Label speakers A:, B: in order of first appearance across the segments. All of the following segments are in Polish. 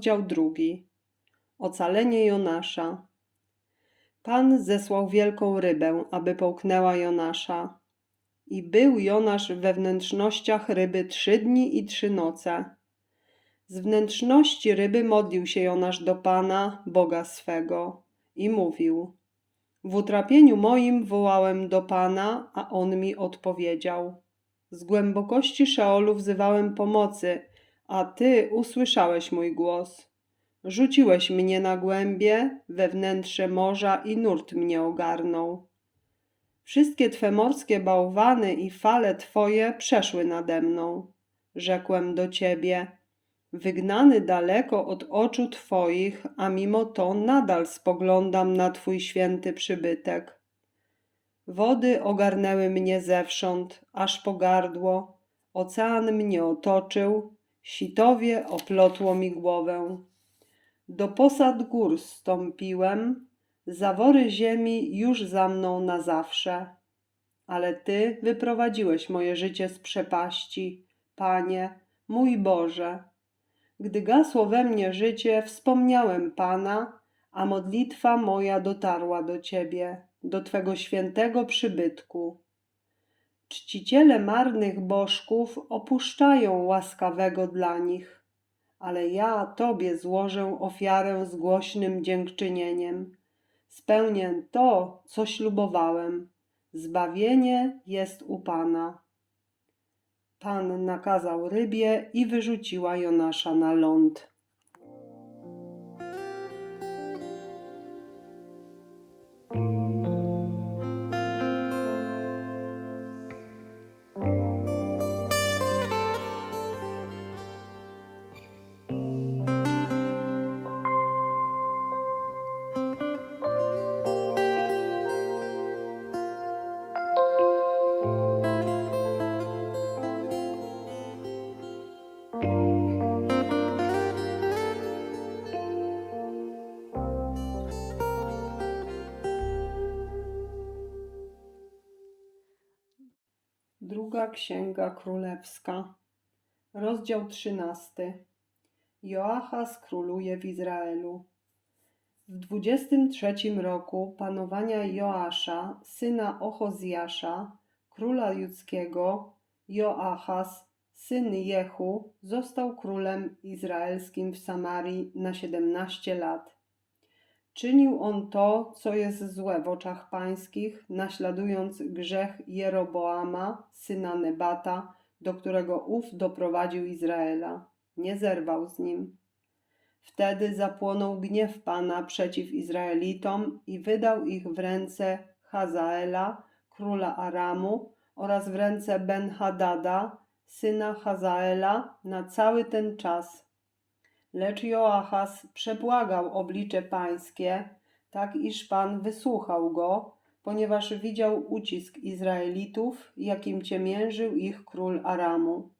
A: Rozdział drugi. Ocalenie Jonasza. Pan zesłał wielką rybę, aby połknęła Jonasza. I był Jonasz we wnętrznościach ryby trzy dni i trzy noce. Z wnętrzności ryby modlił się Jonasz do Pana, Boga swego, i mówił: W utrapieniu moim wołałem do Pana, a on mi odpowiedział. Z głębokości Szeolu wzywałem pomocy, a Ty usłyszałeś mój głos. Rzuciłeś mnie na głębie, we wnętrze morza i nurt mnie ogarnął. Wszystkie Twe morskie bałwany i fale Twoje przeszły nade mną. Rzekłem do Ciebie, wygnany daleko od oczu Twoich, a mimo to nadal spoglądam na Twój święty przybytek. Wody ogarnęły mnie zewsząd, aż po gardło, ocean mnie otoczył, sitowie oplotło mi głowę. Do posad gór stąpiłem, zawory ziemi już za mną na zawsze. Ale Ty wyprowadziłeś moje życie z przepaści, Panie, mój Boże. Gdy gasło we mnie życie, wspomniałem Pana, a modlitwa moja dotarła do Ciebie, do Twego świętego przybytku. Czciciele marnych bożków opuszczają łaskawego dla nich, ale ja Tobie złożę ofiarę z głośnym dziękczynieniem. Spełnię to, co ślubowałem. Zbawienie jest u Pana. Pan nakazał rybie i wyrzuciła Jonasza na ląd. Księga Królewska, rozdział trzynasty. Joachaz króluje w Izraelu. W dwudziestym trzecim roku panowania Joasza, syna Ochozjasza, króla judzkiego, Joachaz, syn Jehu, został królem izraelskim w Samarii na siedemnaście lat. Czynił on to, co jest złe w oczach pańskich, naśladując grzech Jeroboama, syna Nebata, do którego ów doprowadził Izraela. Nie zerwał z nim. Wtedy zapłonął gniew Pana przeciw Izraelitom i wydał ich w ręce Hazaela, króla Aramu, oraz w ręce Ben-Hadada, syna Hazaela, na cały ten czas, Lecz Joachaz przebłagał oblicze pańskie, tak iż Pan wysłuchał go, ponieważ widział ucisk Izraelitów, jakim ciemiężył ich król Aramu.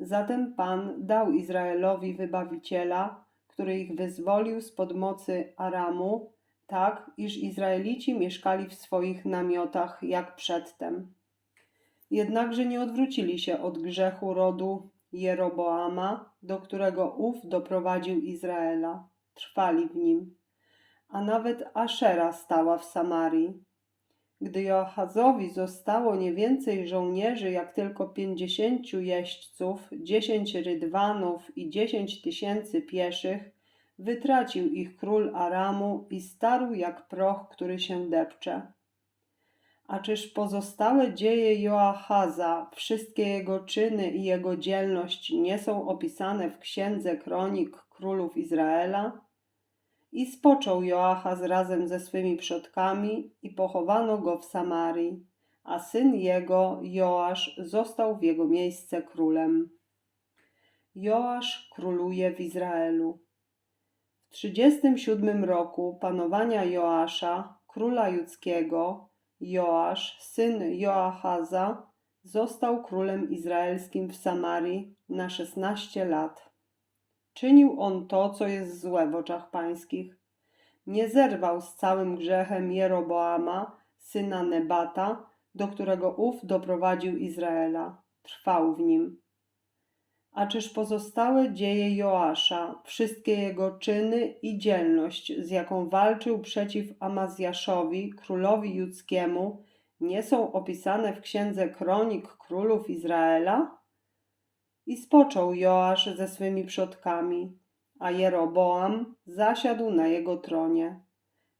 A: Zatem Pan dał Izraelowi wybawiciela, który ich wyzwolił spod mocy Aramu, tak iż Izraelici mieszkali w swoich namiotach jak przedtem. Jednakże nie odwrócili się od grzechu rodu Jeroboama, do którego ów doprowadził Izraela. Trwali w nim. A nawet Ashera stała w Samarii. Gdy Joachazowi zostało nie więcej żołnierzy, jak tylko pięćdziesięciu jeźdźców, dziesięć rydwanów i dziesięć tysięcy pieszych, wytracił ich król Aramu i starł jak proch, który się depcze. A czyż pozostałe dzieje Joachaza, wszystkie jego czyny i jego dzielność nie są opisane w księdze kronik królów Izraela? I spoczął Joachaz razem ze swymi przodkami i pochowano go w Samarii, a syn jego, Joasz, został w jego miejsce królem. Joasz króluje w Izraelu. W trzydziestym siódmym roku panowania Joasza, króla judzkiego, Joasz, syn Joachaza, został królem izraelskim w Samarii na szesnaście lat. Czynił on to, co jest złe w oczach pańskich. Nie zerwał z całym grzechem Jeroboama, syna Nebata, do którego ów doprowadził Izraela. Trwał w nim. A czyż pozostałe dzieje Joasza, wszystkie jego czyny i dzielność, z jaką walczył przeciw Amazjaszowi, królowi judzkiemu, nie są opisane w księdze kronik królów Izraela? I spoczął Joasz ze swymi przodkami, a Jeroboam zasiadł na jego tronie.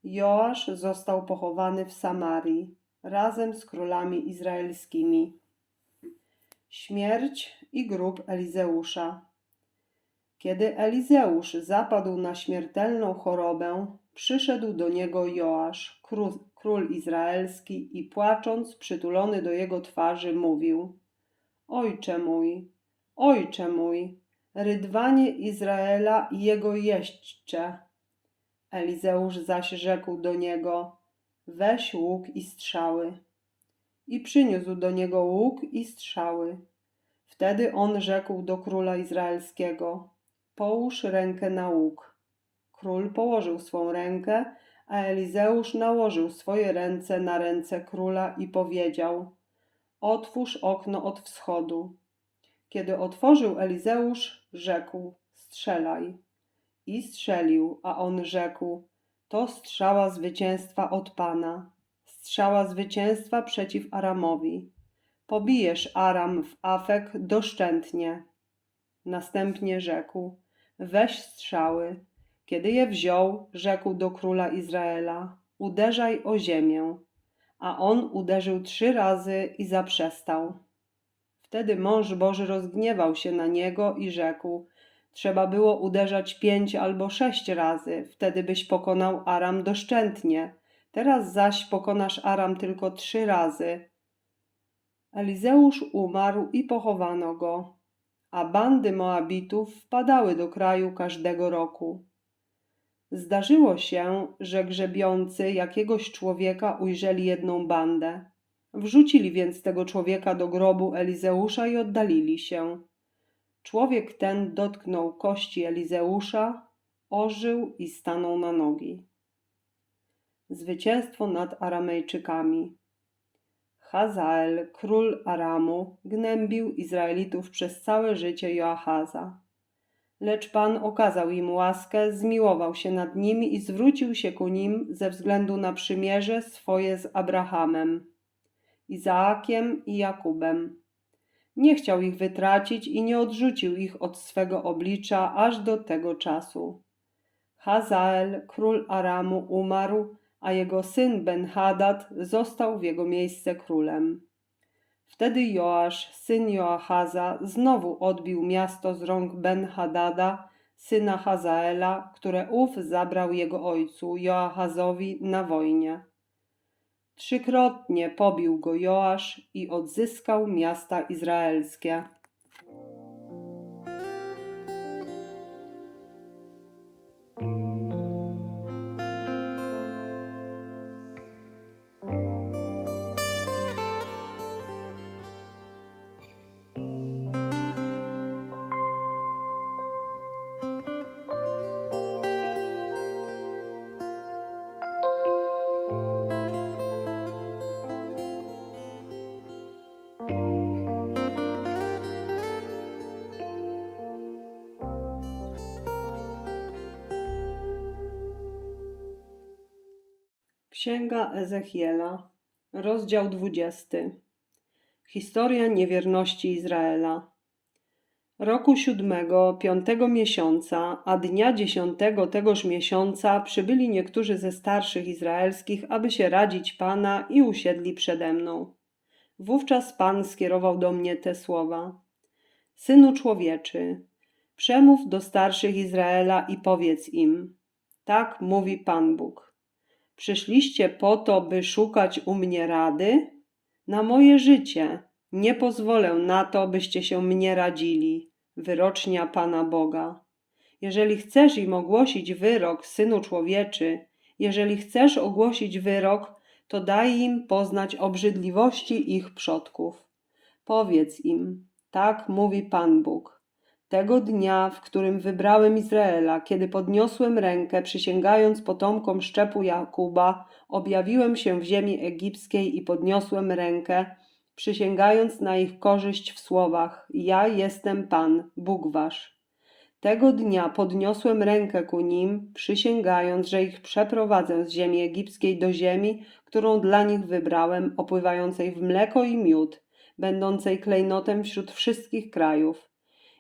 A: Joasz został pochowany w Samarii razem z królami izraelskimi. Śmierć i grób Elizeusza. Kiedy Elizeusz zapadł na śmiertelną chorobę, przyszedł do niego Joasz, król, król izraelski, i płacząc, przytulony do jego twarzy, mówił: Ojcze mój, ojcze mój, rydwanie Izraela i jego jeźdźcze. Elizeusz zaś rzekł do niego: Weź łuk i strzały. I przyniósł do niego łuk i strzały. Wtedy on rzekł do króla izraelskiego: Połóż rękę na łuk. Król położył swą rękę, a Elizeusz nałożył swoje ręce na ręce króla i powiedział: Otwórz okno od wschodu. Kiedy otworzył Elizeusz, rzekł: Strzelaj. I strzelił, a on rzekł: To strzała zwycięstwa od Pana, strzała zwycięstwa przeciw Aramowi. Pobijesz Aram w Afek doszczętnie. Następnie rzekł: Weź strzały. Kiedy je wziął, rzekł do króla Izraela: Uderzaj o ziemię. A on uderzył trzy razy i zaprzestał. Wtedy mąż Boży rozgniewał się na niego i rzekł: Trzeba było uderzać pięć albo sześć razy, wtedy byś pokonał Aram doszczętnie. Teraz zaś pokonasz Aram tylko trzy razy. Elizeusz umarł i pochowano go, a bandy Moabitów wpadały do kraju każdego roku. Zdarzyło się, że grzebiący jakiegoś człowieka ujrzeli jedną bandę. Wrzucili więc tego człowieka do grobu Elizeusza i oddalili się. Człowiek ten dotknął kości Elizeusza, ożył i stanął na nogi. Zwycięstwo nad Aramejczykami. Hazael, król Aramu, gnębił Izraelitów przez całe życie Joachaza. Lecz Pan okazał im łaskę, zmiłował się nad nimi i zwrócił się ku nim ze względu na przymierze swoje z Abrahamem, Izaakiem i Jakubem. Nie chciał ich wytracić i nie odrzucił ich od swego oblicza aż do tego czasu. Hazael, król Aramu, umarł, a jego syn Ben-Hadad został w jego miejsce królem. Wtedy Joasz, syn Joachaza, znowu odbił miasto z rąk Ben-Hadada, syna Hazaela, które ów zabrał jego ojcu Joachazowi na wojnie. Trzykrotnie pobił go Joasz i odzyskał miasta izraelskie. Księga Ezechiela, rozdział 20. Historia niewierności Izraela. Roku siódmego, piątego miesiąca, a dnia dziesiątego tegoż miesiąca przybyli niektórzy ze starszych izraelskich, aby się radzić Pana i usiedli przede mną. Wówczas Pan skierował do mnie te słowa. Synu człowieczy, przemów do starszych Izraela i powiedz im, tak mówi Pan Bóg. Przyszliście po to, by szukać u mnie rady? Na moje życie nie pozwolę na to, byście się mnie radzili, wyrocznia Pana Boga. Jeżeli chcesz im ogłosić wyrok, synu człowieczy, jeżeli chcesz ogłosić wyrok, to daj im poznać obrzydliwości ich przodków. Powiedz im, tak mówi Pan Bóg. Tego dnia, w którym wybrałem Izraela, kiedy podniosłem rękę, przysięgając potomkom szczepu Jakuba, objawiłem się w ziemi egipskiej i podniosłem rękę, przysięgając na ich korzyść w słowach: Ja jestem Pan, Bóg wasz. Tego dnia podniosłem rękę ku nim, przysięgając, że ich przeprowadzę z ziemi egipskiej do ziemi, którą dla nich wybrałem, opływającej w mleko i miód, będącej klejnotem wśród wszystkich krajów.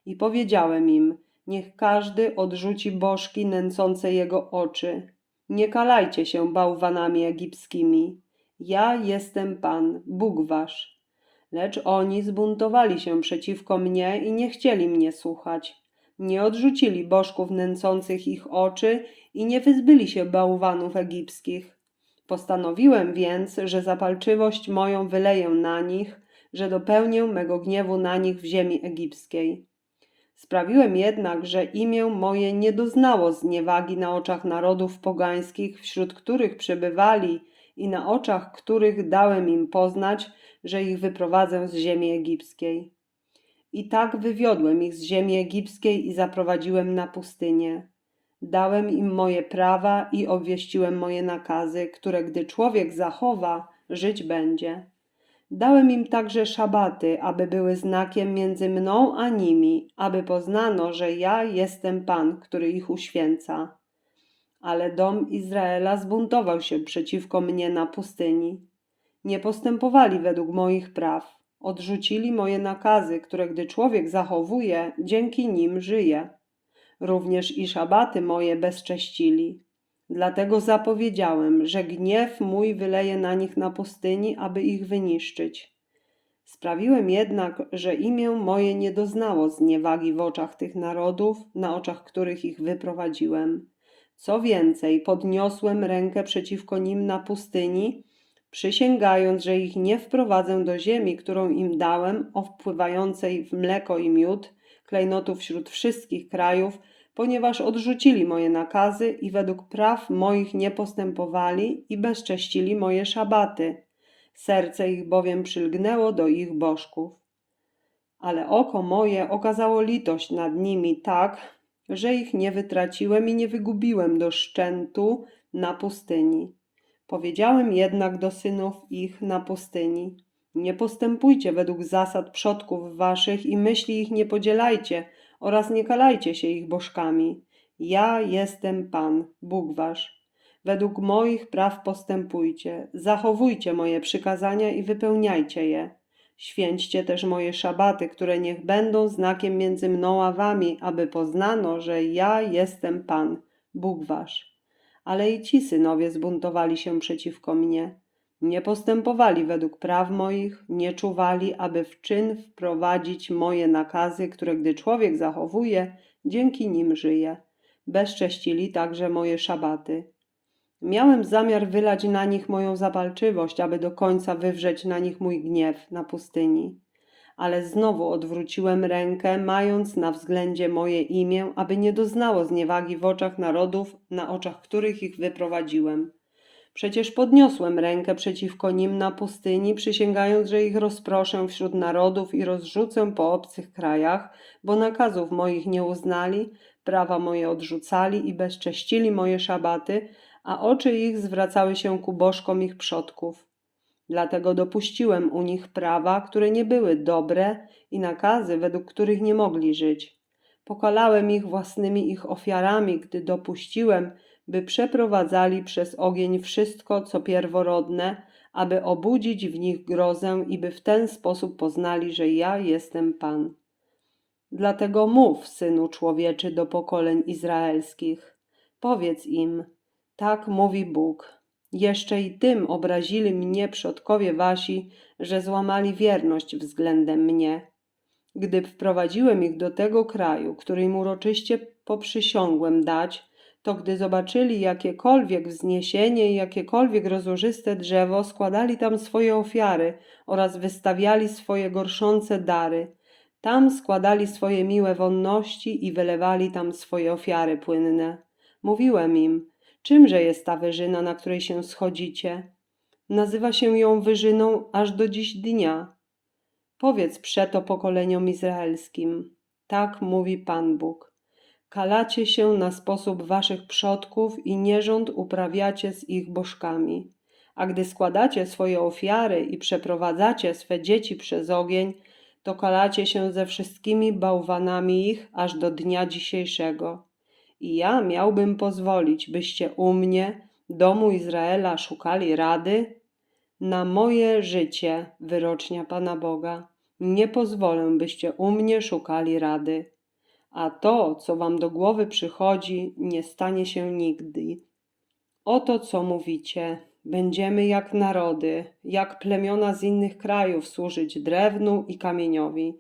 A: I powiedziałem im: Niech każdy odrzuci bożki nęcące jego oczy. Nie kalajcie się bałwanami egipskimi. Ja jestem Pan, Bóg wasz. Lecz oni zbuntowali się przeciwko mnie i nie chcieli mnie słuchać. Nie odrzucili bożków nęcących ich oczy i nie wyzbyli się bałwanów egipskich. Postanowiłem więc, że zapalczywość moją wyleję na nich, że dopełnię mego gniewu na nich w ziemi egipskiej. Sprawiłem jednak, że imię moje nie doznało zniewagi na oczach narodów pogańskich, wśród których przebywali i na oczach których dałem im poznać, że ich wyprowadzę z ziemi egipskiej. I tak wywiodłem ich z ziemi egipskiej i zaprowadziłem na pustynię. Dałem im moje prawa i obwieściłem moje nakazy, które gdy człowiek zachowa, żyć będzie. Dałem im także szabaty, aby były znakiem między mną a nimi, aby poznano, że ja jestem Pan, który ich uświęca. Ale dom Izraela zbuntował się przeciwko mnie na pustyni. Nie postępowali według moich praw, odrzucili moje nakazy, które gdy człowiek zachowuje, dzięki nim żyje. Również i szabaty moje bezcześcili. Dlatego zapowiedziałem, że gniew mój wyleje na nich na pustyni, aby ich wyniszczyć. Sprawiłem jednak, że imię moje nie doznało zniewagi w oczach tych narodów, na oczach których ich wyprowadziłem. Co więcej, podniosłem rękę przeciwko nim na pustyni, przysięgając, że ich nie wprowadzę do ziemi, którą im dałem, opływającej w mleko i miód, klejnotów wśród wszystkich krajów, ponieważ odrzucili moje nakazy i według praw moich nie postępowali i bezcześcili moje szabaty. Serce ich bowiem przylgnęło do ich bożków. Ale oko moje okazało litość nad nimi tak, że ich nie wytraciłem i nie wygubiłem do szczętu na pustyni. Powiedziałem jednak do synów ich na pustyni: Nie postępujcie według zasad przodków waszych i myśli ich nie podzielajcie oraz nie kalajcie się ich bożkami. Ja jestem Pan, Bóg wasz. Według moich praw postępujcie, zachowujcie moje przykazania i wypełniajcie je. Święćcie też moje szabaty, które niech będą znakiem między mną a wami, aby poznano, że ja jestem Pan, Bóg wasz. Ale i ci synowie zbuntowali się przeciwko mnie. Nie postępowali według praw moich, nie czuwali, aby w czyn wprowadzić moje nakazy, które gdy człowiek zachowuje, dzięki nim żyje. Bezcześcili także moje szabaty. Miałem zamiar wylać na nich moją zapalczywość, aby do końca wywrzeć na nich mój gniew na pustyni. Ale znowu odwróciłem rękę, mając na względzie moje imię, aby nie doznało zniewagi w oczach narodów, na oczach których ich wyprowadziłem. Przecież podniosłem rękę przeciwko nim na pustyni, przysięgając, że ich rozproszę wśród narodów i rozrzucę po obcych krajach, bo nakazów moich nie uznali, prawa moje odrzucali i bezcześcili moje szabaty, a oczy ich zwracały się ku bożkom ich przodków. Dlatego dopuściłem u nich prawa, które nie były dobre i nakazy, według których nie mogli żyć. Pokalałem ich własnymi ich ofiarami, gdy dopuściłem, by przeprowadzali przez ogień wszystko, co pierworodne, aby obudzić w nich grozę i by w ten sposób poznali, że ja jestem Pan. Dlatego mów, synu człowieczy, do pokoleń izraelskich. Powiedz im, tak mówi Bóg. Jeszcze i tym obrazili mnie przodkowie wasi, że złamali wierność względem mnie. Gdy wprowadziłem ich do tego kraju, który im uroczyście poprzysiągłem dać, to gdy zobaczyli jakiekolwiek wzniesienie i jakiekolwiek rozłożyste drzewo, składali tam swoje ofiary oraz wystawiali swoje gorszące dary. Tam składali swoje miłe wonności i wylewali tam swoje ofiary płynne. Mówiłem im, czymże jest ta wyżyna, na której się schodzicie? Nazywa się ją wyżyną aż do dziś dnia. Powiedz przeto pokoleniom izraelskim. Tak mówi Pan Bóg. Kalacie się na sposób waszych przodków i nierząd uprawiacie z ich bożkami. A gdy składacie swoje ofiary i przeprowadzacie swe dzieci przez ogień, to kalacie się ze wszystkimi bałwanami ich aż do dnia dzisiejszego. I ja miałbym pozwolić, byście u mnie, domu Izraela, szukali rady? Na moje życie, wyrocznia Pana Boga, nie pozwolę, byście u mnie szukali rady. A to, co wam do głowy przychodzi, nie stanie się nigdy. Oto co mówicie. Będziemy jak narody, jak plemiona z innych krajów służyć drewnu i kamieniowi.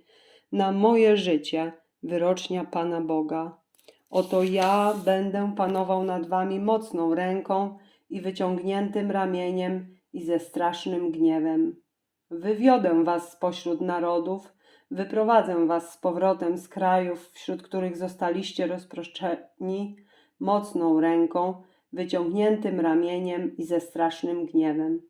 A: Na moje życie, wyrocznia Pana Boga. Oto ja będę panował nad wami mocną ręką i wyciągniętym ramieniem i ze strasznym gniewem. Wywiodę was spośród narodów, wyprowadzę was z powrotem z krajów, wśród których zostaliście rozproszeni, mocną ręką, wyciągniętym ramieniem i ze strasznym gniewem.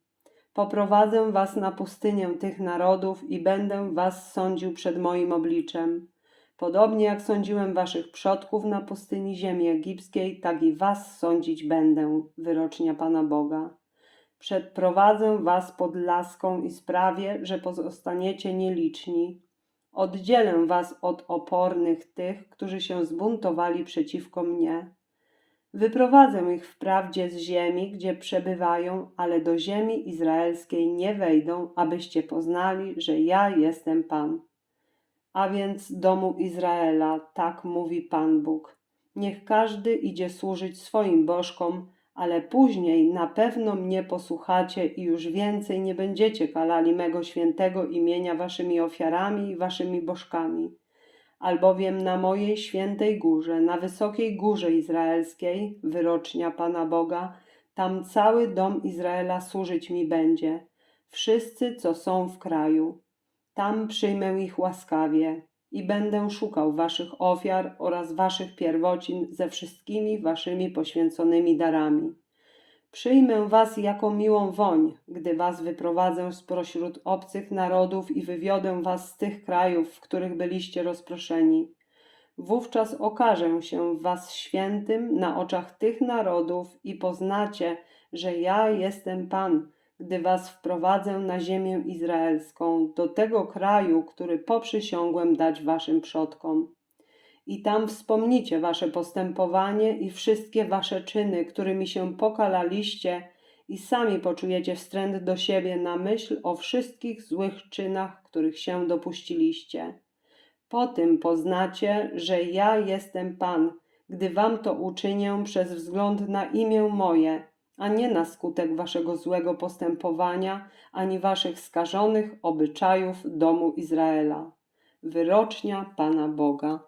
A: Poprowadzę was na pustynię tych narodów i będę was sądził przed moim obliczem. Podobnie jak sądziłem waszych przodków na pustyni ziemi egipskiej, tak i was sądzić będę, wyrocznia Pana Boga. Przeprowadzę was pod laską i sprawię, że pozostaniecie nieliczni. Oddzielę was od opornych tych, którzy się zbuntowali przeciwko mnie. Wyprowadzę ich wprawdzie z ziemi, gdzie przebywają, ale do ziemi izraelskiej nie wejdą, abyście poznali, że ja jestem Pan. A więc domu Izraela, tak mówi Pan Bóg. Niech każdy idzie służyć swoim bożkom, ale później na pewno mnie posłuchacie i już więcej nie będziecie kalali mego świętego imienia waszymi ofiarami i waszymi bożkami. Albowiem na mojej świętej górze, na wysokiej górze izraelskiej, wyrocznia Pana Boga, tam cały dom Izraela służyć mi będzie, wszyscy, co są w kraju. Tam przyjmę ich łaskawie i będę szukał waszych ofiar oraz waszych pierwocin ze wszystkimi waszymi poświęconymi darami. Przyjmę was jako miłą woń, gdy was wyprowadzę spośród obcych narodów i wywiodę was z tych krajów, w których byliście rozproszeni. Wówczas okażę się was świętym na oczach tych narodów i poznacie, że ja jestem Pan, gdy was wprowadzę na ziemię izraelską, do tego kraju, który poprzysiągłem dać waszym przodkom. I tam wspomnicie wasze postępowanie i wszystkie wasze czyny, którymi się pokalaliście, i sami poczujecie wstręt do siebie na myśl o wszystkich złych czynach, których się dopuściliście. Po tym poznacie, że ja jestem Pan, gdy wam to uczynię przez wzgląd na imię moje, a nie na skutek waszego złego postępowania, ani waszych skażonych obyczajów domu Izraela. Wyrocznia Pana Boga.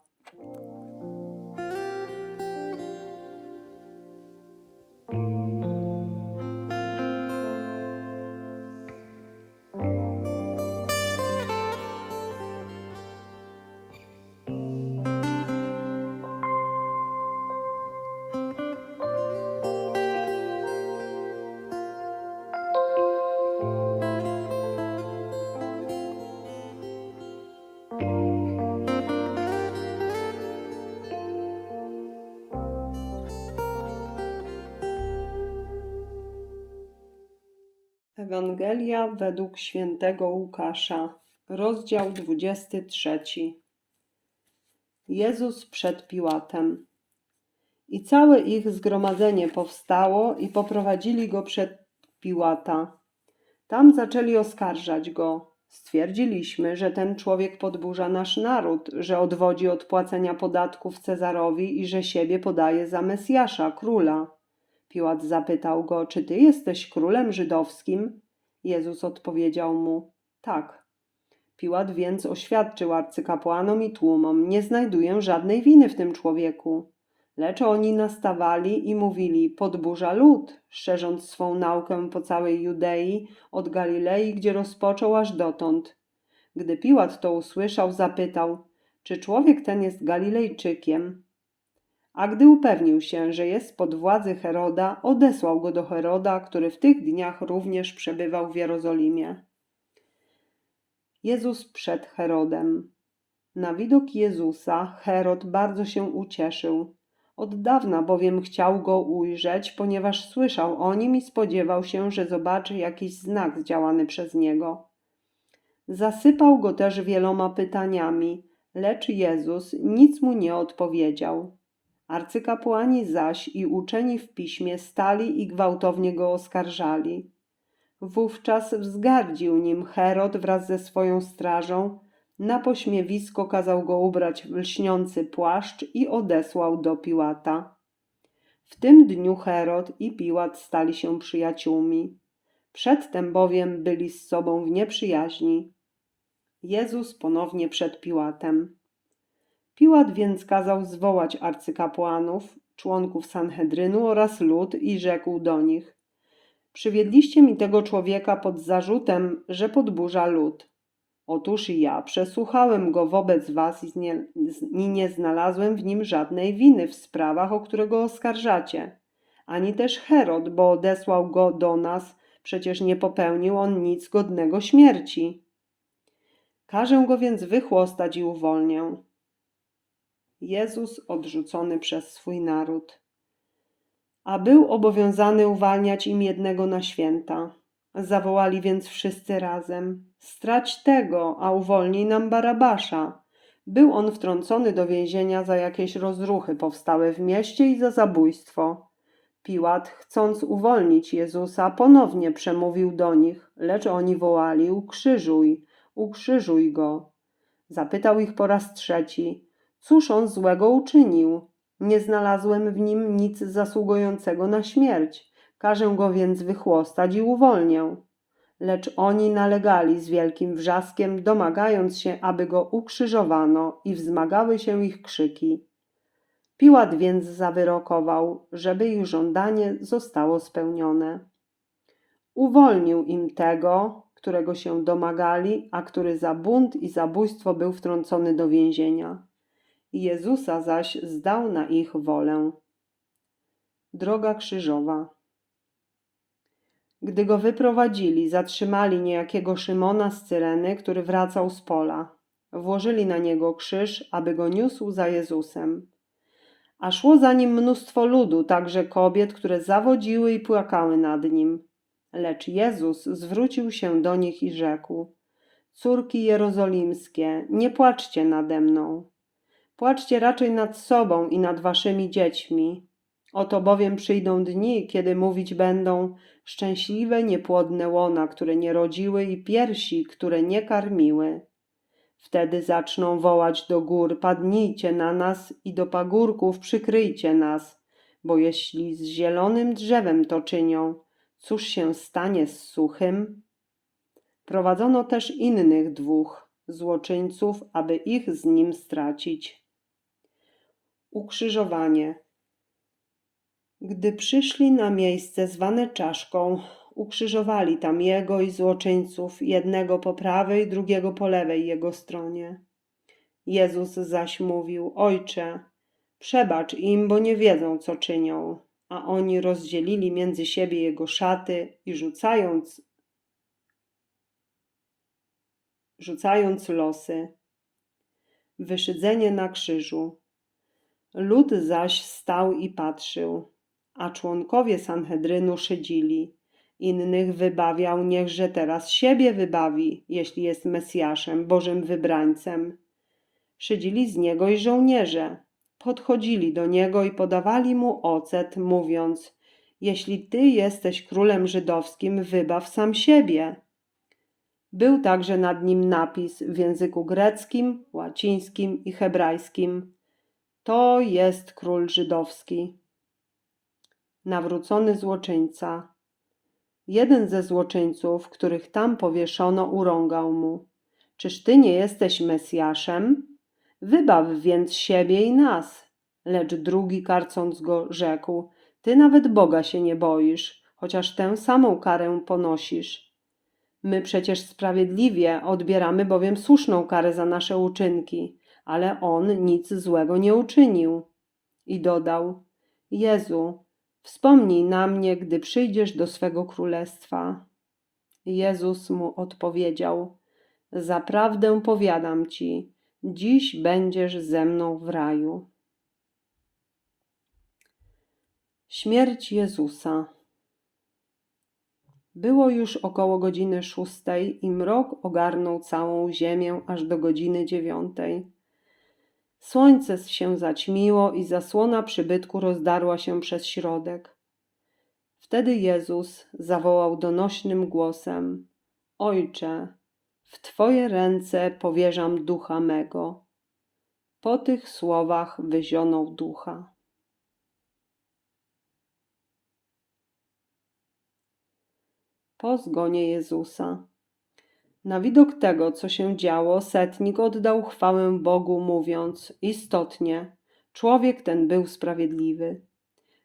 A: Ewangelia według świętego Łukasza, rozdział 23. Jezus przed Piłatem. I całe ich zgromadzenie powstało i poprowadzili go przed Piłata. Tam zaczęli oskarżać go. Stwierdziliśmy, że ten człowiek podburza nasz naród, że odwodzi od płacenia podatków Cezarowi i że siebie podaje za Mesjasza, króla. Piłat zapytał go, czy ty jesteś królem żydowskim? Jezus odpowiedział mu, tak. Piłat więc oświadczył arcykapłanom i tłumom, nie znajduję żadnej winy w tym człowieku. Lecz oni nastawali i mówili, podburza lud, szerząc swą naukę po całej Judei, od Galilei, gdzie rozpoczął aż dotąd. Gdy Piłat to usłyszał, zapytał, czy człowiek ten jest Galilejczykiem? A gdy upewnił się, że jest pod władzy Heroda, odesłał go do Heroda, który w tych dniach również przebywał w Jerozolimie. Jezus przed Herodem. Na widok Jezusa Herod bardzo się ucieszył. Od dawna bowiem chciał go ujrzeć, ponieważ słyszał o nim i spodziewał się, że zobaczy jakiś znak zdziałany przez niego. Zasypał go też wieloma pytaniami, lecz Jezus nic mu nie odpowiedział. Arcykapłani zaś i uczeni w piśmie stali i gwałtownie go oskarżali. Wówczas wzgardził nim Herod wraz ze swoją strażą, na pośmiewisko kazał go ubrać w lśniący płaszcz i odesłał do Piłata. W tym dniu Herod i Piłat stali się przyjaciółmi. Przedtem bowiem byli z sobą w nieprzyjaźni. Jezus ponownie przed Piłatem. Piłat więc kazał zwołać arcykapłanów, członków Sanhedrynu oraz lud i rzekł do nich: Przywiedliście mi tego człowieka pod zarzutem, że podburza lud. Otóż ja przesłuchałem go wobec was i nie, nie znalazłem w nim żadnej winy w sprawach, o które go oskarżacie. Ani też Herod, bo odesłał go do nas, przecież nie popełnił on nic godnego śmierci. Każę go więc wychłostać i uwolnię. Jezus odrzucony przez swój naród. A był obowiązany uwalniać im jednego na święta. Zawołali więc wszyscy razem: Strać tego, a uwolnij nam Barabasza. Był on wtrącony do więzienia za jakieś rozruchy powstałe w mieście i za zabójstwo. Piłat, chcąc uwolnić Jezusa, ponownie przemówił do nich, lecz oni wołali: Ukrzyżuj, ukrzyżuj go. Zapytał ich po raz trzeci: Cóż on złego uczynił? Nie znalazłem w nim nic zasługującego na śmierć. Każę go więc wychłostać i uwolnię. Lecz oni nalegali z wielkim wrzaskiem, domagając się, aby go ukrzyżowano i wzmagały się ich krzyki. Piłat więc zawyrokował, żeby ich żądanie zostało spełnione. Uwolnił im tego, którego się domagali, a który za bunt i zabójstwo był wtrącony do więzienia. Jezusa zaś zdał na ich wolę. Droga krzyżowa. Gdy go wyprowadzili, zatrzymali niejakiego Szymona z Cyreny, który wracał z pola. Włożyli na niego krzyż, aby go niósł za Jezusem. A szło za nim mnóstwo ludu, także kobiet, które zawodziły i płakały nad nim. Lecz Jezus zwrócił się do nich i rzekł: Córki jerozolimskie, nie płaczcie nade mną. Płaczcie raczej nad sobą i nad waszymi dziećmi. Oto bowiem przyjdą dni, kiedy mówić będą szczęśliwe niepłodne łona, które nie rodziły i piersi, które nie karmiły. Wtedy zaczną wołać do gór: Padnijcie na nas i do pagórków przykryjcie nas, bo jeśli z zielonym drzewem to czynią, cóż się stanie z suchym? Prowadzono też innych dwóch złoczyńców, aby ich z nim stracić. Ukrzyżowanie. Gdy przyszli na miejsce zwane czaszką, ukrzyżowali tam jego i złoczyńców, jednego po prawej, drugiego po lewej jego stronie. Jezus zaś mówił: Ojcze, przebacz im, bo nie wiedzą, co czynią. A oni rozdzielili między siebie jego szaty i rzucając, rzucając losy. Wyszydzenie na krzyżu. Lud zaś stał i patrzył, a członkowie Sanhedrynu szydzili. Innych wybawiał, niechże teraz siebie wybawi, jeśli jest Mesjaszem, Bożym wybrańcem. Szydzili z niego i żołnierze. Podchodzili do niego i podawali mu ocet, mówiąc: Jeśli ty jesteś królem żydowskim, wybaw sam siebie. Był także nad nim napis w języku greckim, łacińskim i hebrajskim. To jest król żydowski. Nawrócony złoczyńca. Jeden ze złoczyńców, których tam powieszono, urągał mu: Czyż ty nie jesteś Mesjaszem? Wybaw więc siebie i nas. Lecz drugi, karcąc go, rzekł: Ty nawet Boga się nie boisz, chociaż tę samą karę ponosisz. My przecież sprawiedliwie odbieramy bowiem słuszną karę za nasze uczynki, ale on nic złego nie uczynił. I dodał: Jezu, wspomnij na mnie, gdy przyjdziesz do swego królestwa. Jezus mu odpowiedział: Zaprawdę powiadam ci, dziś będziesz ze mną w raju. Śmierć Jezusa. Było już około godziny szóstej i mrok ogarnął całą ziemię aż do godziny dziewiątej. Słońce się zaćmiło i zasłona przybytku rozdarła się przez środek. Wtedy Jezus zawołał donośnym głosem: Ojcze, w Twoje ręce powierzam ducha mego. Po tych słowach wyzionął ducha. Po zgonie Jezusa. Na widok tego, co się działo, setnik oddał chwałę Bogu, mówiąc: Istotnie, człowiek ten był sprawiedliwy.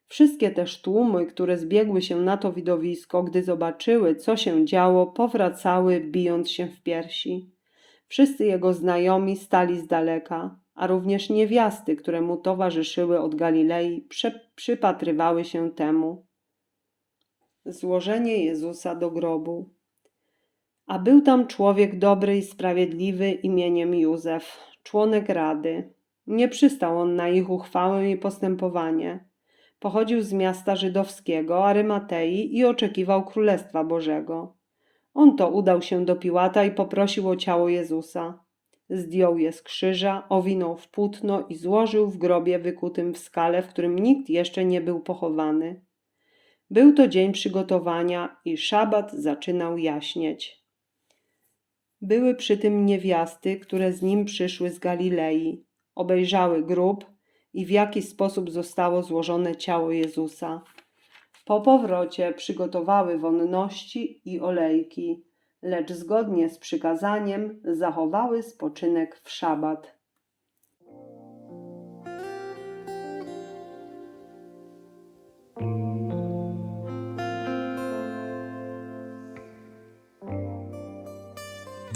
A: Wszystkie też tłumy, które zbiegły się na to widowisko, gdy zobaczyły, co się działo, powracały, bijąc się w piersi. Wszyscy jego znajomi stali z daleka, a również niewiasty, które mu towarzyszyły od Galilei, przypatrywały się temu. Złożenie Jezusa do grobu. A był tam człowiek dobry i sprawiedliwy imieniem Józef, członek rady. Nie przystał on na ich uchwałę i postępowanie. Pochodził z miasta żydowskiego, Arymatei i oczekiwał Królestwa Bożego. On to udał się do Piłata i poprosił o ciało Jezusa. Zdjął je z krzyża, owinął w płótno i złożył w grobie wykutym w skale, w którym nikt jeszcze nie był pochowany. Był to dzień przygotowania i szabat zaczynał jaśnieć. Były przy tym niewiasty, które z nim przyszły z Galilei. Obejrzały grób i w jaki sposób zostało złożone ciało Jezusa. Po powrocie przygotowały wonności i olejki, lecz zgodnie z przykazaniem zachowały spoczynek w szabat.